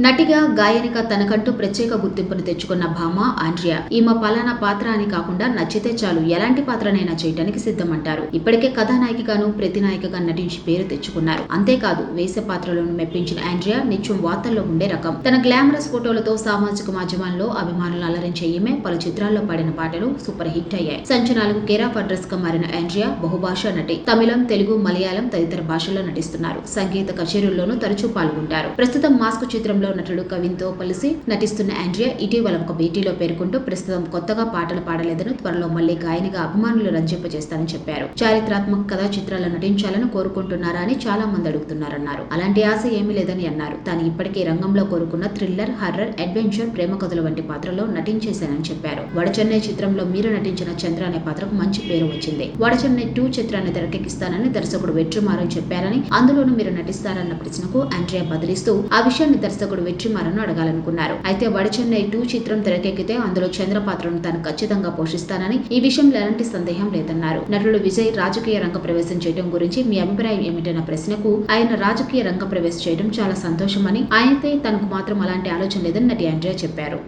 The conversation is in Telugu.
నటిగా గాయనిగా తనకంటూ ప్రత్యేక గుర్తింపును తెచ్చుకున్న భామ ఆండ్రియా. ఈమె పలానా పాత్ర అని కాకుండా నచ్చితే చాలు ఎలాంటి పాత్రనైనా చేయడానికి సిద్ధమంటారు. ఇప్పటికే కథానాయికగాను ప్రతినాయికగా నటించి పేరు తెచ్చుకున్నారు. అంతేకాదు వేసే పాత్రలను మెప్పించిన ఆండ్రియా నిత్యం వార్తల్లో ఉండే రకం. తన గ్లామరస్ ఫోటోలతో సామాజిక మాధ్యమాల్లో అభిమానులు అలరించే ఈమె పలు చిత్రాల్లో పాడిన పాటలు సూపర్ హిట్ అయ్యాయి. సంచనాలకు కేరాఫ్ అడ్రస్గా మారిన ఆండ్రియా బహుభాషా నటి. తమిళం తెలుగు మలయాళం తదితర భాషల్లో నటిస్తున్నారు. సంగీత కచేరీల్లోనూ తరచూ పాల్గొంటారు. ప్రస్తుతం మాస్క్ చిత్రంలో నటుడు కవిన్తో కలిసి నటిస్తున్న ఆండ్రియా ఇటీవల ఒక భేటీలో పేర్కొంటూ ప్రస్తుతం కొత్తగా పాటలు పాడలేదని త్వరలో మళ్ళీ గాయనిగా అభిమానులు రంజింపజేస్తానని చెప్పారు. చారిత్రాత్మక కథా చిత్రాల్లో నటించాలని కోరుకుంటున్నారా అని చాలా మంది అడుగుతున్నారన్నారు. అలాంటి ఆశ ఏమీ లేదని అన్నారు. తాను ఇప్పటికే రంగంలో కోరుకున్న థ్రిల్లర్ హర్రర్ అడ్వెంచర్ ప్రేమ కథలు వంటి పాత్రలో నటించేశానని చెప్పారు. వడచెన్నై చిత్రంలో మీరు నటించిన చంద్ర అనే పాత్రకు మంచి పేరు వచ్చింది. వడచెన్నై టూ చిత్రాన్ని తెరకెక్కిస్తానని దర్శకుడు వెట్రుమారని చెప్పారని అందులోనూ మీరు నటిస్తారన్న ప్రశ్నకు ఆండ్రియా బదిలిస్తూ ఆ విషయాన్ని దర్శకుడు వెట్రిమారన్ అడగాలనుకున్నారు. అయితే వడచెన్నై టూ చిత్రం తెరకెక్కితే అందులో చంద్ర పాత్రను తాను ఖచ్చితంగా పోషిస్తానని ఈ విషయంలో ఎలాంటి సందేహం లేదన్నారు. నటుడు విజయ్ రాజకీయ రంగ ప్రవేశం చేయడం గురించి మీ అభిప్రాయం ఏమిటన్న ప్రశ్నకు ఆయన రాజకీయ రంగ ప్రవేశం చేయడం చాలా సంతోషమని ఆయనతే తనకు మాత్రం అలాంటి ఆలోచన లేదని నటి ఆండ్రియా చెప్పారు.